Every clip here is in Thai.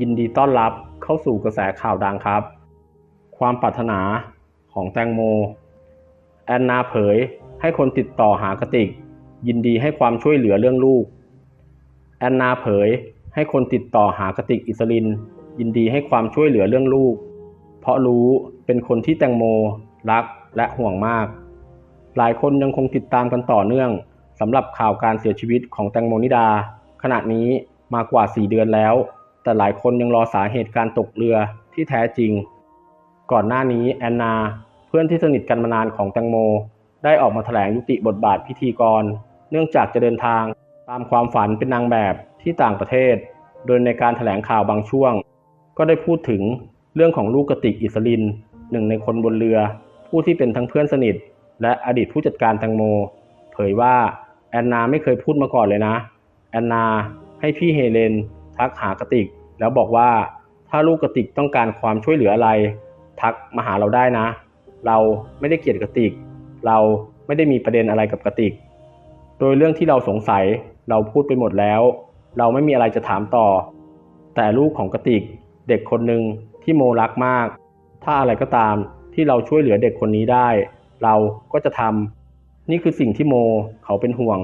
ยินดีต้อนรับเข้าสู่กระแสข่าวดังครับ ความปรารถนาของแตงโม แอนนาเผยให้คนติดต่อหากระติก ยินดีให้ความช่วยเหลือเรื่องลูก แอนนาเผยให้คนติดต่อหากระติกอิสลิน ยินดีให้ความช่วยเหลือเรื่องลูก เพราะรู้เป็นคนที่แตงโม รักและห่วงมาก หลายคนยังคงติดตามกันต่อเนื่องสำหรับข่าวการเสียชีวิตของแตงโมนิดา ขณะนี้มากว่า 4 เดือนแล้ว แต่หลายคนยังรอสาเหตุการตกเรือที่แท้จริง ก่อนหน้านี้แอนนา เพื่อนที่สนิทกันมานานของแตงโม ได้ออกมาแถลงยุติบทบาทพิธีกร เนื่องจากจะเดินทางตามความฝันเป็นนางแบบที่ต่างประเทศ โดยในการแถลงข่าวบางช่วง ก็ได้พูดถึงเรื่องของลูกกระติกอิสลิน หนึ่งในคนบนเรือ ผู้ที่เป็นทั้งเพื่อนสนิท และอดีตผู้จัดการแตงโม เผยว่าแอนนาไม่เคยพูดมาก่อนเลยนะ แอนนาให้พี่เฮเลน ทักหากระติก แล้วบอกว่าถ้าลูกกระติกต้องการความช่วยเหลืออะไร ทักมาหาเราได้นะ เราไม่ได้เกลียดกระติก เราไม่ได้มีประเด็นอะไรกับกระติก โดยเรื่องที่เราสงสัยเราพูดไปหมดแล้ว เราไม่มีอะไรจะถามต่อ แต่ลูกของกระติก เด็กคนหนึ่งที่โมรักมาก ถ้าอะไรก็ตามที่เราช่วยเหลือเด็กคนนี้ได้ เราก็จะทำนี่คือสิ่งที่โมเขาเป็นห่วง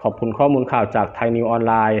ขอบคุณข้อมูลข่าวจากไทยนิวออนไลน์